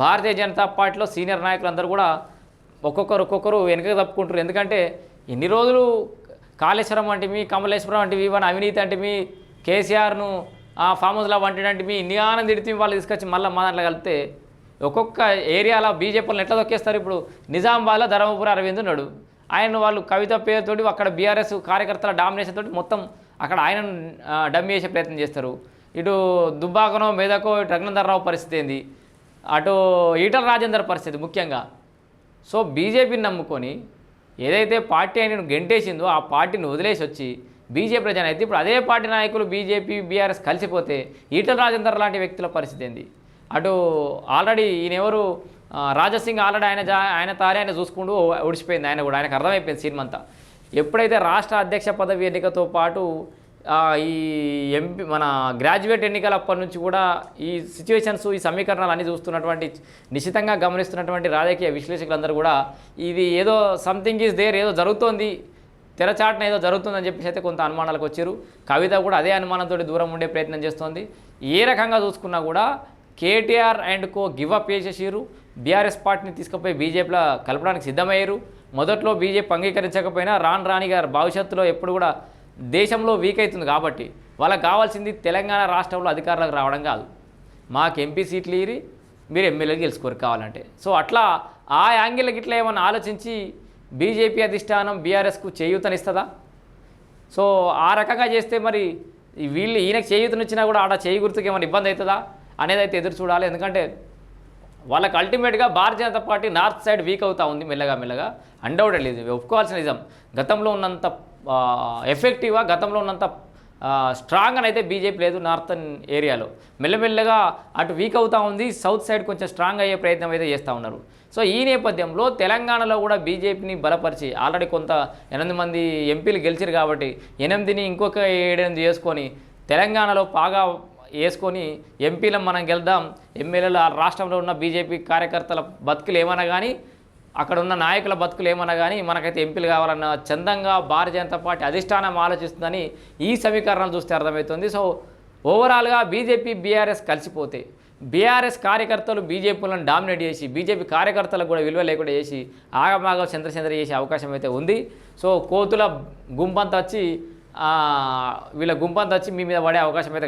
భారతీయ జనతా పార్టీలో సీనియర్ నాయకులందరూ కూడా ఒక్కొక్కరు ఒక్కొక్కరు వెనుక తప్పుకుంటారు. ఎందుకంటే ఇన్ని రోజులు కాళేశ్వరం వంటివి కమలేశ్వరం వంటివి ఇవన్నీ అవినీతి అంటివి కేసీఆర్ను ఆ ఫామ్ హౌస్లో వంటివి ఇన్ని ఆనంద తిడితే వాళ్ళు తీసుకొచ్చి మళ్ళీ మా దాంట్లో కలిపితే ఒక్కొక్క ఏరియాలో బీజేపీలను ఎట్లా తొక్కేస్తారు? ఇప్పుడు నిజామాబాద్లో ధర్మపురి అరవింద్ ఉన్నాడు. ఆయన వాళ్ళు కవిత పేరుతోటి అక్కడ బీఆర్ఎస్ కార్యకర్తల డామినేషన్ తోటి మొత్తం అక్కడ ఆయన డమ్మి చేసే ప్రయత్నం చేస్తారు. ఇటు దుబ్బాకనో మేదకో ఇటు రఘునందరరావు పరిస్థితి ఏంది? అటు ఈటల రాజేందర్ పరిస్థితి ముఖ్యంగా. సో బీజేపీని నమ్ముకొని ఏదైతే పార్టీ ఆయన గెంటేసిందో ఆ పార్టీని వదిలేసి వచ్చి బీజేపీ ప్రజలు అయితే ఇప్పుడు అదే పార్టీ నాయకులు బీజేపీ బీఆర్ఎస్ కలిసిపోతే ఈటల రాజేందర్ లాంటి వ్యక్తుల పరిస్థితి ఏంది? అటు ఆల్రెడీ ఈయన రాజసింగ్ ఆల్రెడీ ఆయన జా ఆయన తారే ఆయన చూసుకుంటూ ఒడిచిపోయింది ఆయన కూడా ఆయనకు అర్థమైపోయింది సినిమా అంతా. ఎప్పుడైతే రాష్ట్ర అధ్యక్ష పదవి ఎన్నికతో పాటు ఈ ఎంపీ మన గ్రాడ్యుయేట్ ఎన్నికల అప్పటి నుంచి కూడా ఈ సిచ్యువేషన్స్ ఈ సమీకరణాలు అన్నీ చూస్తున్నటువంటి నిశ్చితంగా గమనిస్తున్నటువంటి రాజకీయ విశ్లేషకులందరూ కూడా ఇది ఏదో సంథింగ్ ఈజ్ దేర్ ఏదో జరుగుతోంది తెరచాటన ఏదో జరుగుతుందని చెప్పేసి అయితే కొంత అనుమానాలకు వచ్చారు. కవిత కూడా అదే అనుమానంతో దూరం ఉండే ప్రయత్నం చేస్తోంది. ఏ రకంగా చూసుకున్నా కూడా KTR and co give up చేసేసారు బీఆర్ఎస్ పార్టీని తీసుకుపోయి బీజేపీలో కలపడానికి సిద్ధమయ్యారు. మొదట్లో బీజేపీ అంగీకరించకపోయినా రాన్ రాణి గారు భవిష్యత్తులో ఎప్పుడు కూడా దేశంలో వీక్ అవుతుంది కాబట్టి వాళ్ళకి కావాల్సింది తెలంగాణ రాష్ట్రంలో అధికారులకు రావడం కాదు. మాకు ఎంపీ సీట్లు ఇరి మీరు ఎమ్మెల్యేలు గెలుచుకోరు కావాలంటే. సో అట్లా ఆ యాంగిల్కి ఇట్లా ఏమన్నా ఆలోచించి బీజేపీ అధిష్టానం బీఆర్ఎస్కు చేయూతనిస్తుందా? సో ఆ రకంగా చేస్తే మరి వీళ్ళు ఈయనకు చేయూతనిచ్చినా కూడా ఆడ చేయి గుర్తుకు ఏమైనా ఇబ్బంది అవుతుందా? అనేది అయితే ఎదురు చూడాలి. ఎందుకంటే వాళ్ళకి అల్టిమేట్గా Bharatiya Janata party north side weak అవుతూ ఉంది మెల్లగా మెల్లగా. అన్డౌటెడ్ ఒప్పుకోవాల్సిన నిజం గతంలో ఉన్నంత ఎఫెక్టివ్గా గతంలో ఉన్నంత స్ట్రాంగ్ అని అయితే బీజేపీ లేదు నార్థన్ ఏరియాలో. మెల్లమెల్లగా అటు వీక్ అవుతూ ఉంది సౌత్ సైడ్ కొంచెం స్ట్రాంగ్ అయ్యే ప్రయత్నం అయితే చేస్తూ ఉన్నారు. సో ఈ నేపథ్యంలో తెలంగాణలో కూడా బీజేపీని బలపరిచి ఆల్రెడీ కొంత ఎనిమిది మంది ఎంపీలు గెలిచారు కాబట్టి ఎనిమిదిని ఇంకొక ఏడెనిమిది చేసుకొని తెలంగాణలో బాగా వేసుకొని ఎంపీలం మనం గెలుద్దాం ఎమ్మెల్యేలు ఆ రాష్ట్రంలో ఉన్న బీజేపీ కార్యకర్తల బతుకులు ఏమన్నా కానీ అక్కడ ఉన్న నాయకుల బతుకులు ఏమన్నా కానీ మనకైతే ఎంపీలు కావాలన్న చందంగా భారతీయ జనతా పార్టీ అధిష్టానం ఆలోచిస్తుందని ఈ సమీకరణలు చూస్తే అర్థమవుతుంది. సో ఓవరాల్గా బీజేపీ బీఆర్ఎస్ కలిసిపోతే బీఆర్ఎస్ కార్యకర్తలు బీజేపీలను డామినేట్ చేసి బీజేపీ కార్యకర్తలకు కూడా విలువ లేకుండా చేసి ఆగమాగం చంద్రచంద్ర చేసే అవకాశం అయితే ఉంది. సో కోతుల గుంపంతా వచ్చి వీళ్ళ గుంపంతా వచ్చి మీ మీద పడే అవకాశం అయితే